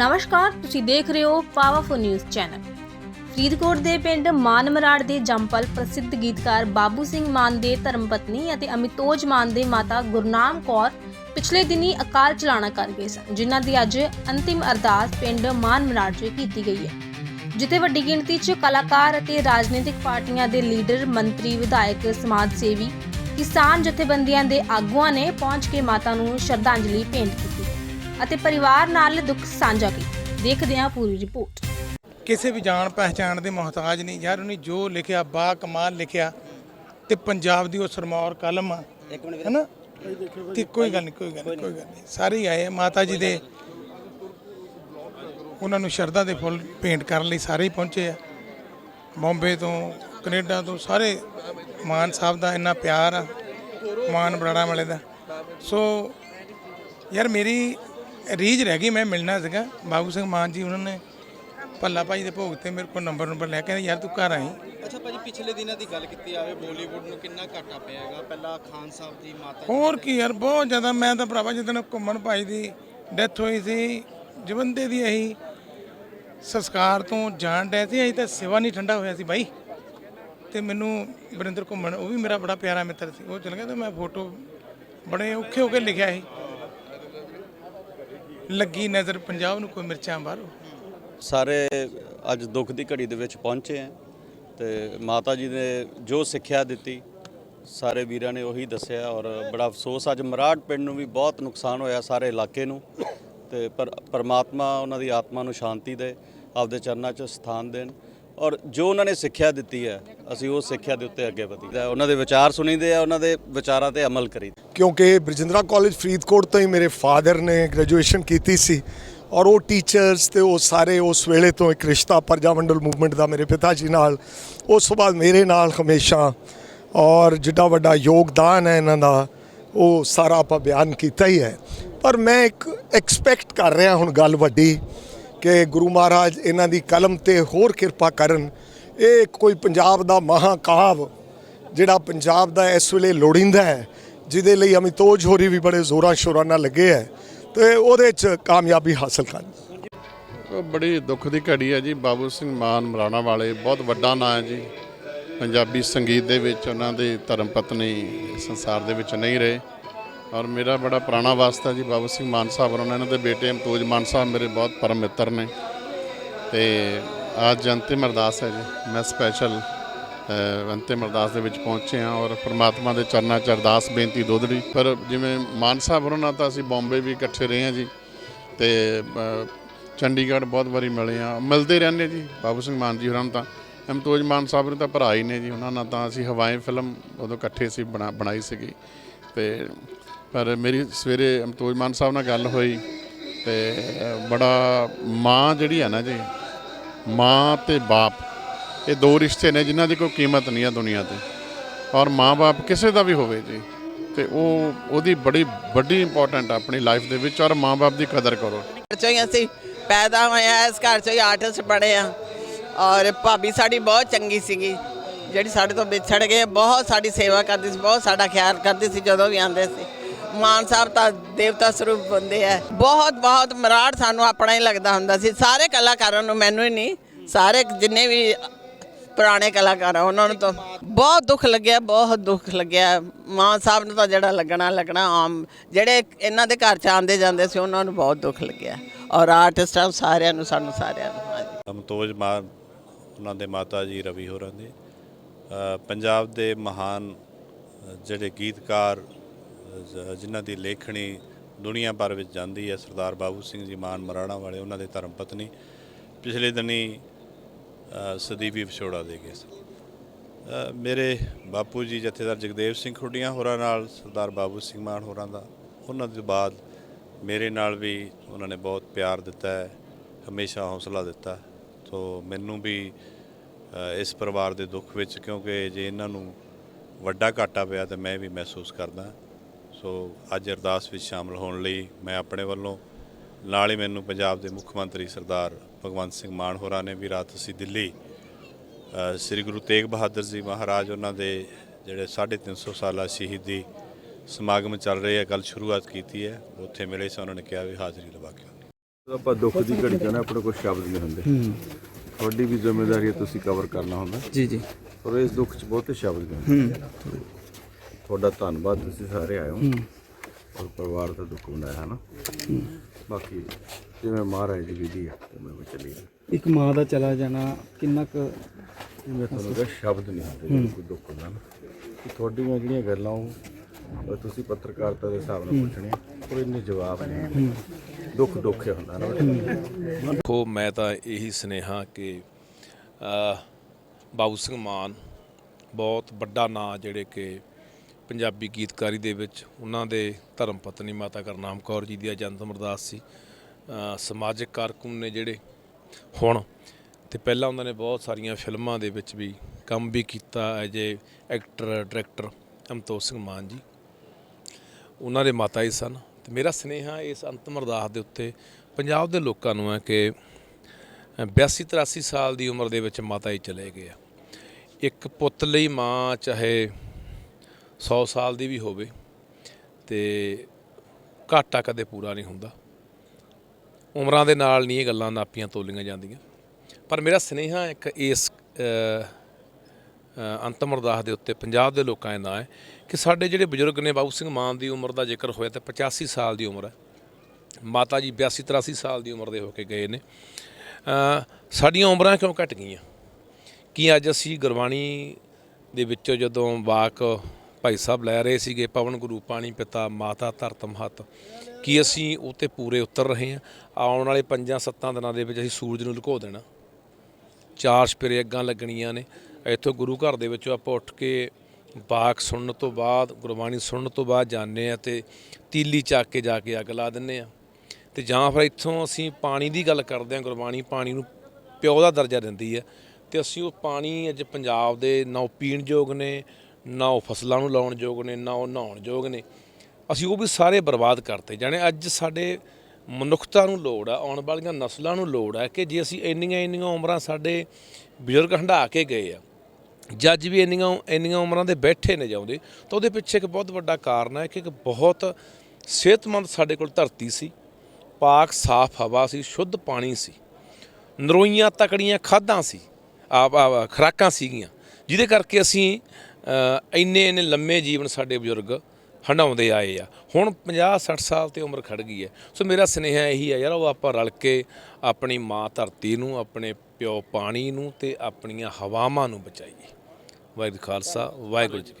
ਨਮਸਕਾਰ, ਤੁਸੀਂ ਦੇਖ ਰਹੇ ਹੋ ਪਾਵਰਫੁਲ ਨਿਊਜ਼ ਚੈਨਲ ਫਰੀਦਕੋਟ ਦੇ ਪਿੰਡ ਮਾਨਮਰਾੜ ਦੇ ਜੰਪਲ ਪ੍ਰਸਿੱਧ ਗੀਤਕਾਰ ਬਾਬੂ ਸਿੰਘ ਮਾਨ ਦੇ ਧਰਮ ਪਤਨੀ ਅਤੇ ਅਮਿਤੋਜ ਮਾਨ ਦੇ ਮਾਤਾ ਗੁਰਨਾਮ ਕੌਰ ਪਿਛਲੇ ਦਿਨੀ ਅਕਾਲ ਚਲਾਣਾ ਕਰ ਗਏ ਸਨ, ਜਿਨ੍ਹਾਂ ਦੀ ਅੱਜ ਅੰਤਿਮ ਅਰਦਾਸ ਪਿੰਡ ਮਾਨਮਰਾੜ 'ਚ ਕੀਤੀ ਗਈ ਹੈ। ਜਿੱਥੇ ਵੱਡੀ ਗਿਣਤੀ 'ਚ ਕਲਾਕਾਰ ਅਤੇ ਰਾਜਨੀਤਿਕ ਪਾਰਟੀਆਂ ਦੇ ਲੀਡਰ, ਮੰਤਰੀ, ਵਿਧਾਇਕ, ਸਮਾਜ ਸੇਵੀ, ਕਿਸਾਨ ਜਥੇਬੰਦੀਆਂ ਦੇ ਆਗੂਆਂ ਨੇ ਪਹੁੰਚ ਕੇ ਮਾਤਾ ਨੂੰ ਸ਼ਰਧਾਂਜਲੀ ਭੇਂਟ ਕੀਤੀ। ਅਤੇ ਪਰਿਵਾਰ ਨਾਲ ਦੁੱਖ ਸਾਂਝਾ ਕੀਤਾ। ਦੇਖਦੇ ਹਾਂ ਪੂਰੀ ਰਿਪੋਰਟ। ਕਿਸੇ ਵੀ ਜਾਣ ਪਹਿਚਾਣ ਦੇ ਮੁਹਤਾਜ ਨਹੀਂ। ਯਾਰ ਉਹਨੇ ਜੋ ਲਿਖਿਆ ਬਾ ਕਮਾਲ ਲਿਖਿਆ ਤੇ ਪੰਜਾਬ ਦੀ ਉਹ ਸਰਮੌਰ ਕਲਮ ਆ ਹੈਨਾ? ਤੇ ਕੋਈ ਗੱਲ ਨਹੀਂ ਕੋਈ ਗੱਲ ਨਹੀਂ ਕੋਈ ਗੱਲ ਨਹੀਂ। ਸਾਰੇ ਹੀ ਆਏ ਆ, ਮਾਤਾ ਜੀ ਦੇ ਉਹਨਾਂ ਨੂੰ ਸ਼ਰਧਾ ਦੇ ਫੁੱਲ ਭੇਂਟ ਕਰਨ ਲਈ ਸਾਰੇ ਹੀ ਪਹੁੰਚੇ ਆ। ਬੰਬੇ ਤੋਂ ਕੈਨੇਡਾ ਤੋਂ ਸਾਰੇ ਮਾਨ ਸਾਹਿਬ ਦਾ ਇੰਨਾ ਪਿਆਰ ਆ। ਮਾਨ ਬਰਾੜਾ ਵਾਲੇ ਦਾ। ਸੋ ਯਾਰ ਮੇਰੀ ਰੀਝ ਰਹਿ ਗਈ ਮੈਂ ਮਿਲਣਾ ਸੀਗਾ। ਬਾਬੂ ਸਿੰਘ ਮਾਨ ਜੀ ਉਹਨਾਂ ਨੇ ਭੱਲਾ ਭਾਈ ਦੇ ਭੋਗ ਤੇ ਮੇਰੇ ਕੋਲ ਨੰਬਰ ਨੰਬਰ ਲੈ ਕੇ ਯਾਰ ਤੂੰ ਘਰ ਆਈ। ਅੱਛਾ ਭਾਜੀ ਪਿਛਲੇ ਦਿਨਾਂ ਦੀ ਗੱਲ ਕੀਤੀ ਆਵੇ ਬਾਲੀਵੁੱਡ ਨੂੰ ਕਿੰਨਾ ਘਾਟਾ ਪਿਆ ਹੈਗਾ? ਪਹਿਲਾਂ ਖਾਨ ਸਾਹਿਬ ਦੀ ਮਾਤਾ ਹੋਰ ਕੀ ਯਾਰ ਬਹੁਤ ਜ਼ਿਆਦਾ ਮੈਂ ਤਾਂ ਭਰਾਵਾ ਜਦੋਂ ਘੁੰਮਣ ਭਾਈ ਦੀ ਡੈਥ ਹੋਈ ਸੀ ਜਵੰਦੇ ਦੀ ਅਸੀਂ ਸੰਸਕਾਰ ਤੋਂ ਜਾਣ ਡਏ ਸੀ ਅਸੀਂ ਤਾਂ ਸਿਵਾ ਨਹੀਂ ਠੰਡਾ ਹੋਇਆ ਸੀ ਬਾਈ ਤੇ ਮੈਨੂੰ ਵਰਿੰਦਰ ਘੁੰਮਣ ਉਹ ਵੀ ਮੇਰਾ ਬੜਾ ਪਿਆਰਾ ਮਿੱਤਰ ਸੀ ਉਹ ਚਲ ਗਿਆ ਤੇ ਮੈਂ ਫੋਟੋ ਬੜੇ ਔਖੇ ਹੋ ਕੇ ਲਿਖਿਆ ਸੀ। ਲੱਗੀ ਨਜ਼ਰ ਪੰਜਾਬ ਨੂੰ ਕੋਈ ਮਿਰਚਾਂ ਬਾਹਰੋਂ? ਸਾਰੇ ਅੱਜ ਦੁੱਖ ਦੀ ਘੜੀ ਦੇ ਵਿੱਚ ਪਹੁੰਚੇ ਆ ਤੇ ਮਾਤਾ ਜੀ ਨੇ ਜੋ ਸਿੱਖਿਆ ਦਿੱਤੀ, ਸਾਰੇ ਵੀਰਾਂ ਨੇ ਉਹੀ ਦੱਸਿਆ ਔਰ ਬੜਾ ਅਫਸੋਸ, ਅੱਜ ਮਰਾੜ ਪਿੰਡ ਨੂੰ ਵੀ ਬਹੁਤ ਨੁਕਸਾਨ ਹੋਇਆ ਸਾਰੇ ਇਲਾਕੇ ਨੂੰ ਤੇ ਪਰ ਪਰਮਾਤਮਾ ਉਹਨਾਂ ਦੀ ਆਤਮਾ ਨੂੰ ਸ਼ਾਂਤੀ ਦੇ, ਆਪਦੇ ਚਰਨਾਂ 'ਚ ਸਥਾਨ ਦੇਣ ਔਰ ਜੋ ਉਹਨਾਂ ਨੇ ਸਿੱਖਿਆ ਦਿੱਤੀ ਹੈ, ਅਸੀਂ ਉਹ ਸਿੱਖਿਆ ਦੇ ਉੱਤੇ ਅੱਗੇ ਵਧੀਦਾ ਉਹਨਾਂ ਦੇ ਵਿਚਾਰ ਸੁਣੀਦੇ ਆ, ਉਹਨਾਂ ਦੇ ਵਿਚਾਰਾਂ ਤੇ ਅਮਲ ਕਰੀਦਾ ਕਿਉਂਕਿ ਬਰਜਿੰਦਰਾ ਕਾਲਜ ਫਰੀਦਕੋਟ ਤੋਂ ਹੀ ਮੇਰੇ ਫਾਦਰ ਨੇ ਗ੍ਰੈਜੂਏਸ਼ਨ ਕੀਤੀ ਸੀ ਔਰ ਉਹ ਟੀਚਰਸ ਤੇ ਉਹ ਸਾਰੇ ਉਸ ਵੇਲੇ ਤੋਂ ਇੱਕ ਰਿਸ਼ਤਾ ਪਰਜਾ ਮੰਡਲ ਮੂਵਮੈਂਟ ਦਾ ਮੇਰੇ ਪਿਤਾ ਜੀ ਨਾਲ, ਉਸ ਤੋਂ ਬਾਅਦ ਮੇਰੇ ਨਾਲ ਹਮੇਸ਼ਾ ਔਰ ਜਿੱਡਾ ਵੱਡਾ ਯੋਗਦਾਨ ਹੈ ਇਹਨਾਂ ਦਾ, ਉਹ ਸਾਰਾ ਆਪਾਂ ਬਿਆਨ ਕੀਤਾ ਹੀ ਹੈ। ਪਰ ਮੈਂ ਇੱਕ ਐਕਸਪੈਕਟ ਕਰ ਰਿਹਾ ਹੁਣ ਗੱਲ ਵੱਡੀ ਕਿ ਗੁਰੂ ਮਹਾਰਾਜ ਇਹਨਾਂ ਦੀ ਕਲਮ ਤੇ ਹੋਰ ਕਿਰਪਾ ਕਰਨ, ਇਹ ਕੋਈ ਪੰਜਾਬ ਦਾ ਮਹਾਕਾਵ ਜਿਹੜਾ ਪੰਜਾਬ ਦਾ ਇਸ ਵੇਲੇ ਲੋੜਿੰਦਾ ਹੈ ਜਿਹਦੇ ਲਈ ਅਮਿਤੋਜ ਹੋਰੀ ਵੀ ਬੜੇ ਜ਼ੋਰਾਂ ਸ਼ੋਰਾਂ ਨਾਲ ਲੱਗੇ ਹੈ ਤੇ ਉਹਦੇ 'ਚ ਕਾਮਯਾਬੀ ਹਾਸਲ ਕਰਨ। ਬੜੀ ਦੁੱਖ ਦੀ ਘੜੀ ਹੈ ਜੀ। ਬਾਬੂ ਸਿੰਘ ਮਾਨ ਮਰਾਣਾ ਵਾਲੇ, ਬਹੁਤ ਵੱਡਾ ਨਾਂ ਹੈ ਜੀ। ਪੰਜਾਬੀ ਸੰਗੀਤ ਦੇ ਵਿੱਚ ਉਹਨਾਂ ਦੇ ਧਰਮ ਪਤਨੀ ਸੰਸਾਰ ਦੇ ਵਿੱਚ ਨਹੀਂ ਰਹੇ। ਔਰ ਮੇਰਾ ਬੜਾ ਪੁਰਾਣਾ ਵਾਸਤਾ ਜੀ, ਬਾਬੂ ਸਿੰਘ ਮਾਨ ਸਾਹਿਬ ਔਰ ਉਹਨਾਂ ਦੇ ਬੇਟੇ ਅਮਤੋਜ ਮਾਨ ਸਾਹਿਬ ਮੇਰੇ ਬਹੁਤ ਪਰਮ ਮਿੱਤਰ ਨੇ। ਤੇ ਅੱਜ ਅੰਤਿਮ ਅਰਦਾਸ ਹੈ ਜੀ। ਮੈਂ ਸਪੈਸ਼ਲ ਅੰਤਿਮ ਅਰਦਾਸ ਦੇ ਵਿੱਚ ਪਹੁੰਚੇ ਹਾਂ ਔਰ ਪ੍ਰਮਾਤਮਾ ਦੇ ਚਰਨਾਂ 'ਚ ਅਰਦਾਸ, ਬੇਨਤੀ ਦੋਦੜੀ ਪਰ ਜਿਵੇਂ ਮਾਨ ਸਾਹਿਬ ਹੋਰਾਂ ਨਾਲ ਤਾਂ ਅਸੀਂ ਬੰਬੇ ਵੀ ਇਕੱਠੇ ਰਹੇ ਹਾਂ ਜੀ ਤੇ ਚੰਡੀਗੜ੍ਹ ਬਹੁਤ ਵਾਰੀ ਮਿਲੇ ਆ ਮਿਲਦੇ ਰਹਿੰਦੇ ਜੀ, ਬਾਬੂ ਸਿੰਘ ਮਾਨ ਜੀ ਹੋਰਾਂ ਨੂੰ ਤਾਂ। ਅਮਤੋਜ ਮਾਨ ਸਾਹਿਬ ਨੂੰ ਤਾਂ ਭਰਾ ਹੀ ਨੇ ਜੀ, ਉਹਨਾਂ ਨਾਲ ਤਾਂ ਅਸੀਂ ਹਵਾਏ ਫਿਲਮ ਉਦੋਂ ਇਕੱਠੇ ਸੀ ਬਣਾ, ਬਣਾਈ ਸੀਗੀ। ਤੇ, ਪਰ ਮੇਰੀ ਸਵੇਰੇ ਅਮਤੋਜ ਮਾਨ ਸਾਹਿਬ ਨਾਲ ਗੱਲ ਹੋਈ ਤੇ ਬੜਾ ਮਾਂ ਜਿਹੜੀ ਹੈ ਨਾ ਜੀ, ਮਾਂ ਤੇ ਬਾਪ ਇਹ ਦੋ ਰਿਸ਼ਤੇ ਨੇ ਜਿਨ੍ਹਾਂ ਦੀ ਕੋਈ ਕੀਮਤ ਨਹੀਂ ਹੈ ਦੁਨੀਆ ਤੇ। ਔਰ ਮਾਂ-ਬਾਪ ਕਿਸੇ ਦਾ ਵੀ ਹੋਵੇ ਜੀ, ਤੇ ਉਹ, ਉਹਦੀ ਬੜੀ, ਵੱਡੀ ਇੰਪੋਰਟੈਂਟ ਆਪਣੀ ਲਾਈਫ ਦੇ ਵਿੱਚ ਔਰ ਮਾਂ-ਬਾਪ ਦੀ ਕਦਰ ਕਰੋ। ਘਰ ਅਸੀਂ ਪੈਦਾ ਹੋਏ ਆ, ਇਸ ਘਰ ਚੋਂ ਆਰਟਿਸਟ ਬਣੇ ਆ। ਔਰ ਭਾਬੀ ਸਾਡੀ ਬਹੁਤ ਚੰਗੀ ਸੀਗੀ, ਜਿਹੜੀ ਸਾਡੇ ਤੋਂ ਵਿਛੜ ਗਏ, ਬਹੁਤ ਸਾਡੀ ਸੇਵਾ ਕਰਦੀ ਸੀ, ਬਹੁਤ ਸਾਡਾ ਖਿਆਲ ਕਰਦੀ ਸੀ ਜਦੋਂ ਵੀ ਆਉਂਦੇ ਸੀ। ਮਾਨ ਸਾਹਿਬ ਤਾਂ ਦੇਵਤਾ ਸਰੂਪ ਬੰਦੇ ਆ। ਬਹੁਤ ਬਹੁਤ ਮਰਾੜ ਸਾਨੂੰ ਆਪਣਾ ਹੀ ਲੱਗਦਾ ਹੁੰਦਾ ਸੀ। ਸਾਰੇ ਕਲਾਕਾਰਾਂ ਨੂੰ ਮੈਨੂੰ ਹੀ ਨਹੀਂ, ਸਾਰੇ ਜਿੰਨੇ ਵੀ ਪੁਰਾਣੇ ਕਲਾਕਾਰ ਆ, ਉਹਨਾਂ ਨੂੰ ਤਾਂ ਬਹੁਤ ਦੁੱਖ ਲੱਗਿਆ, ਬਹੁਤ ਦੁੱਖ ਲੱਗਿਆ। ਮਾਂ ਸਾਹਿਬ ਨੂੰ ਤਾਂ ਜਿਹੜਾ ਲੱਗਣਾ ਲੱਗਣਾ ਆਮ। ਜਿਹੜੇ ਇਹਨਾਂ ਦੇ ਘਰ ਚ ਆਉਂਦੇ ਜਾਂਦੇ ਸੀ, ਉਹਨਾਂ ਨੂੰ ਬਹੁਤ ਦੁੱਖ ਲੱਗਿਆ। ਔਰ ਆਰਟਿਸਟਾਂ ਸਾਰਿਆਂ ਨੂੰ, ਸਾਨੂੰ ਸਾਰਿਆਂ ਨੂੰ, ਹਾਂਜੀ। ਅਮਤੋਜ ਮਾਨ ਉਹਨਾਂ ਦੇ ਮਾਤਾ ਜੀ, ਰਵੀ ਹੋਰਾਂ ਦੇ। ਪੰਜਾਬ ਦੇ ਮਹਾਨ ਜਿਹੜੇ ਗੀਤਕਾਰ ਜਿਨ੍ਹਾਂ ਦੀ ਲੇਖਣੀ ਦੁਨੀਆ ਭਰ ਵਿੱਚ ਜਾਂਦੀ ਹੈ, ਸਰਦਾਰ ਬਾਬੂ ਸਿੰਘ ਜੀ ਮਾਨ ਮਰਾਣਾ ਵਾਲੇ, ਉਹਨਾਂ ਦੇ ਧਰਮ ਪਤਨੀ। ਪਿਛਲੇ ਦਿਨੀ ਸਦੀਵੀ ਵਿਛੋੜਾ ਦੇ ਗਏ ਸਨ ਮੇਰੇ ਬਾਪੂ ਜੀ ਜਥੇਦਾਰ ਜਗਦੇਵ ਸਿੰਘ ਖੁੱਡੀਆਂ ਹੋਰਾਂ ਨਾਲ, ਸਰਦਾਰ ਬਾਬੂ ਸਿੰਘ ਮਾਨ ਹੋਰਾਂ ਦਾ, ਉਹਨਾਂ ਦੇ ਬਾਅਦ ਮੇਰੇ ਨਾਲ ਵੀ ਉਹਨਾਂ ਨੇ ਬਹੁਤ ਪਿਆਰ ਦਿੱਤਾ ਹੈ, ਹਮੇਸ਼ਾ ਹੌਸਲਾ ਦਿੱਤਾ। ਸੋ ਮੈਨੂੰ ਵੀ ਇਸ ਪਰਿਵਾਰ ਦੇ ਦੁੱਖ ਵਿੱਚ ਕਿਉਂਕਿ ਜੇ ਇਹਨਾਂ ਨੂੰ ਵੱਡਾ ਘਾਟਾ ਪਿਆ ਤਾਂ ਮੈਂ ਵੀ ਮਹਿਸੂਸ ਕਰਦਾ। ਸੋ ਅੱਜ ਅਰਦਾਸ ਵਿੱਚ ਸ਼ਾਮਲ ਹੋਣ ਲਈ ਮੈਂ ਆਪਣੇ ਵੱਲੋਂ, ਨਾਲ ਹੀ ਮੈਨੂੰ ਪੰਜਾਬ ਦੇ ਮੁੱਖ ਮੰਤਰੀ ਸਰਦਾਰ ਭਗਵੰਤ ਸਿੰਘ ਮਾਨ ਹੋਰਾਂ ਨੇ ਵੀ ਰਾਤ ਅਸੀਂ ਦਿੱਲੀ ਸ੍ਰੀ ਗੁਰੂ ਤੇਗ ਬਹਾਦਰ ਜੀ ਮਹਾਰਾਜ ਉਹਨਾਂ ਦੇ ਜਿਹੜੇ 350 ਸਾਲਾ ਸ਼ਹੀਦੀ ਸਮਾਗਮ ਚੱਲ ਰਹੇ ਆ ਕੱਲ ਸ਼ੁਰੂਆਤ ਕੀਤੀ ਹੈ ਉੱਥੇ ਮਿਲੇ ਸੀ ਉਹਨਾਂ ਨੇ ਕਿਹਾ ਵੀ ਹਾਜ਼ਰੀ ਲਵਾ ਕੇ। ਆਪਾਂ ਦੁੱਖ ਦੀ ਘੜੀ ਚ ਨਾ ਆਪਣੇ ਕੋਲ ਸ਼ਬਦ ਨਹੀਂ ਹੁੰਦੇ। ਤੁਹਾਡੀ ਵੀ ਜ਼ਿੰਮੇਵਾਰੀ ਹੈ ਤੁਸੀਂ ਕਵਰ ਕਰਨਾ ਹੁੰਦਾ। ਜੀ ਜੀ। ਪਰ ਇਸ ਦੁੱਖ ਚ ਬਹੁਤੇ ਸ਼ਬਦ ਨਹੀਂ ਹੁੰਦੇ। ਤੁਹਾਡਾ ਧੰਨਵਾਦ ਤੁਸੀਂ ਸਾਰੇ ਆਏ ਹੋ। ਔਰ ਪਰਿਵਾਰ ਦਾ ਦੁੱਖ ਬਣਾਇਆ ਨਾ? ਬਾਕੀ ਜਿਵੇਂ ਮਹਾਰਾਜ ਦੀ ਵਿਧੀ ਹੈ ਮੈਂ ਵੀ ਚੱਲੀ ਇੱਕ ਮਾਂ ਦਾ ਚਲਾ ਜਾਣਾ ਕਿੰਨਾ ਕੁ ਮੈਂ ਤੁਹਾਨੂੰ ਕਿਹਾ ਸ਼ਬਦ ਨਹੀਂ ਹੁੰਦੇ ਕੋਈ ਦੁੱਖ ਹੁੰਦਾ ਨਾ। ਕਿ ਤੁਹਾਡੀਆਂ ਜਿਹੜੀਆਂ ਗੱਲਾਂ ਉਹ ਉਹ ਤੁਸੀਂ ਪੱਤਰਕਾਰਤਾ ਦੇ ਹਿਸਾਬ ਨਾਲ ਪੁੱਛਣੀਆਂ ਪਰ ਇੰਨੇ ਜਵਾਬ ਨਹੀਂ ਦੁੱਖ ਦੁੱਖ ਹੀ ਹੁੰਦਾ ਨਾ। ਦੇਖੋ ਮੈਂ ਤਾਂ ਇਹੀ ਸੁਨੇਹਾ ਕਿ ਬਾਬੂ ਸਿੰਘ ਮਾਨ ਬਹੁਤ ਵੱਡਾ ਨਾਂ ਜਿਹੜੇ ਕਿ ਪੰਜਾਬੀ ਗੀਤਕਾਰੀ ਦੇ ਵਿੱਚ ਉਹਨਾਂ ਦੇ ਧਰਮ ਪਤਨੀ ਮਾਤਾ ਕਰਨਾਮ ਕੌਰ ਜੀ ਦੀ ਜਨਮ ਅਰਦਾਸ ਸੀ। ਸਮਾਜਿਕ ਕਾਰਕੁਨ ਨੇ ਜਿਹੜੇ ਹੁਣ ਤੇ ਪਹਿਲਾਂ ਉਹਨਾਂ ਨੇ ਬਹੁਤ ਸਾਰੀਆਂ ਫਿਲਮਾਂ ਦੇ ਵਿੱਚ ਵੀ ਕੰਮ ਵੀ ਕੀਤਾ as a actor, director Amtoj Singh Maan ji. ਉਹਨਾਂ ਦੇ ਮਾਤਾ ਜੀ ਸਨ ਤੇ ਮੇਰਾ ਸਨੇਹਾ ਇਸ ਅੰਤਮ ਅਰਦਾਸ ਦੇ ਉੱਤੇ ਪੰਜਾਬ ਦੇ ਲੋਕਾਂ ਨੂੰ ਹੈ ਕਿ 82 83 ਸਾਲ ਦੀ ਉਮਰ ਦੇ ਵਿੱਚ ਮਾਤਾ ਜੀ ਚਲੇ ਗਏ ਆ। ਇੱਕ ਪੁੱਤ ਲਈ ਮਾਂ ਚਾਹੇ 100 ਸਾਲ ਦੀ ਵੀ ਹੋਵੇ ਤੇ ਘਾਟਾ ਕਦੇ ਪੂਰਾ ਨਹੀਂ ਹੁੰਦਾ। ਉਮਰਾਂ ਦੇ ਨਾਲ ਨਹੀਂ ਇਹ ਗੱਲਾਂ ਨਾਪੀਆਂ ਤੋਲੀਆਂ ਜਾਂਦੀਆਂ। ਪਰ ਮੇਰਾ ਸਨੇਹਾ ਇੱਕ ਇਸ ਅੰਤਮ ਅਰਦਾਸ ਦੇ ਉੱਤੇ ਪੰਜਾਬ ਦੇ ਲੋਕਾਂ ਦੇ ਨਾਂ ਹੈ ਕਿ ਸਾਡੇ ਜਿਹੜੇ ਬਜ਼ੁਰਗ ਨੇ ਬਾਬੂ ਸਿੰਘ ਮਾਨ ਦੀ ਉਮਰ ਦਾ ਜ਼ਿਕਰ ਹੋਇਆ ਤੇ 85 ਸਾਲ ਦੀ ਉਮਰ ਹੈ। ਮਾਤਾ ਜੀ 82 83 ਸਾਲ ਦੀ ਉਮਰ ਦੇ ਹੋ ਕੇ ਗਏ ਨੇ। ਸਾਡੀਆਂ ਉਮਰਾਂ ਕਿਉਂ ਘਟ ਗਈਆਂ? ਕੀ ਅੱਜ ਅਸੀਂ ਗੁਰਬਾਣੀ ਦੇ ਵਿੱਚੋਂ ਜਦੋਂ ਵਾਕ ਭਾਈ ਸਾਹਿਬ ਲੈ ਰਹੇ ਸੀਗੇ ਪਵਨ ਗੁਰੂ, ਪਾਣੀ ਪਿਤਾ, ਮਾਤਾ ਧਰਤ ਮਹਤ ਕੀ ਅਸੀਂ ਉਹ ਤੇ ਪੂਰੇ ਉਤਰ ਰਹੇ ਹਾਂ? ਆਉਣ ਵਾਲੇ 5-7 ਦਿਨਾਂ ਦੇ ਵਿੱਚ ਅਸੀਂ ਸੂਰਜ ਨੂੰ ਲੁਕੋ ਦੇਣਾ। ਚਾਰ ਸਪੇਰੇ ਅੱਗਾਂ ਲੱਗਣੀਆਂ ਨੇ। ਇੱਥੋਂ ਗੁਰੂ ਘਰ ਦੇ ਵਿੱਚੋਂ ਆਪਾਂ ਉੱਠ ਕੇ ਬਾਕ ਸੁਣਨ ਤੋਂ ਬਾਅਦ, ਗੁਰਬਾਣੀ ਸੁਣਨ ਤੋਂ ਬਾਅਦ ਜਾਂਦੇ ਆ ਤੇ ਤੀਲੀ ਚੱਕ ਕੇ ਜਾ ਕੇ ਅੱਗ ਲਾ ਦਿੰਨੇ ਆ ਤੇ ਜਾਂ ਫਿਰ ਇੱਥੋਂ ਅਸੀਂ ਪਾਣੀ ਦੀ ਗੱਲ ਕਰਦੇ ਹਾਂ। ਗੁਰਬਾਣੀ ਪਾਣੀ ਨੂੰ ਪਿਓ ਦਾ ਦਰਜਾ ਦਿੰਦੀ ਹੈ। ਤੇ ਅਸੀਂ ਉਹ ਪਾਣੀ ਅੱਜ ਪੰਜਾਬ ਦੇ ਨਾ ਪੀਣ ਯੋਗ ਨੇ ਨਾ ਉਹ ਫਸਲਾਂ ਨੂੰ ਲਾਉਣ ਯੋਗ ਨੇ, ਨਾ ਉਹ ਨਹਾਉਣ ਯੋਗ ਨੇ। ਅਸੀਂ ਉਹ ਵੀ ਸਾਰੇ ਬਰਬਾਦ ਕਰਤੇ। ਜਾਣੇ ਅੱਜ ਸਾਡੇ ਮਨੁੱਖਤਾ ਨੂੰ ਲੋੜ ਆ, ਆਉਣ ਵਾਲੀਆਂ ਨਸਲਾਂ ਨੂੰ ਲੋੜ ਆ ਕਿ ਜੇ ਅਸੀਂ ਇੰਨੀਆਂ ਇੰਨੀਆਂ ਉਮਰਾਂ ਸਾਡੇ ਬਜ਼ੁਰਗ ਹੰਢਾ ਕੇ ਗਏ ਆ ਜੱਜ ਵੀ ਇੰਨੀਆਂ ਇੰਨੀਆਂ ਉਮਰਾਂ ਦੇ ਬੈਠੇ ਨੇ ਜਾਉਂਦੇ, ਤਾਂ ਉਹਦੇ ਪਿੱਛੇ ਇੱਕ ਬਹੁਤ ਵੱਡਾ ਕਾਰਨ ਹੈ ਕਿ ਇੱਕ ਬਹੁਤ ਸਿਹਤਮੰਦ ਸਾਡੇ ਕੋਲ ਧਰਤੀ ਸੀ, ਪਾਕ ਸਾਫ਼ ਹਵਾ ਸੀ, ਸ਼ੁੱਧ ਪਾਣੀ ਸੀ, ਨਰੋਈਆਂ ਤਕੜੀਆਂ ਖਾਦਾਂ ਸੀ, ਆਪ ਆ ਖਰਾਕਾਂ ਸੀਗੀਆਂ, ਜਿਹਦੇ ਕਰਕੇ ਅਸੀਂ ਇੰਨੇ ਇੰਨੇ ਲੰਮੇ ਜੀਵਨ ਸਾਡੇ ਬਜ਼ੁਰਗ ਹੰਡਾਉਂਦੇ ਆਏ ਆ। ਹੁਣ 50 60 ਸਾਲ ਤੇ ਉਮਰ ਖੜ ਗਈ ਹੈ। ਸੋ ਮੇਰਾ ਸੁਨੇਹਾ ਇਹੀ ਆ, ਯਾਰ ਉਹ ਆਪਾਂ ਰਲ ਕੇ ਆਪਣੀ ਮਾਂ ਧਰਤੀ ਨੂੰ, ਆਪਣੇ ਪਿਓ ਪਾਣੀ ਨੂੰ ਤੇ ਆਪਣੀਆਂ ਹਵਾਵਾਂ ਨੂੰ ਬਚਾਈਏ। ਵਾਹਿਗੁਰੂ ਖਾਲਸਾ, ਵਾਹਿਗੁਰੂ ਜੀ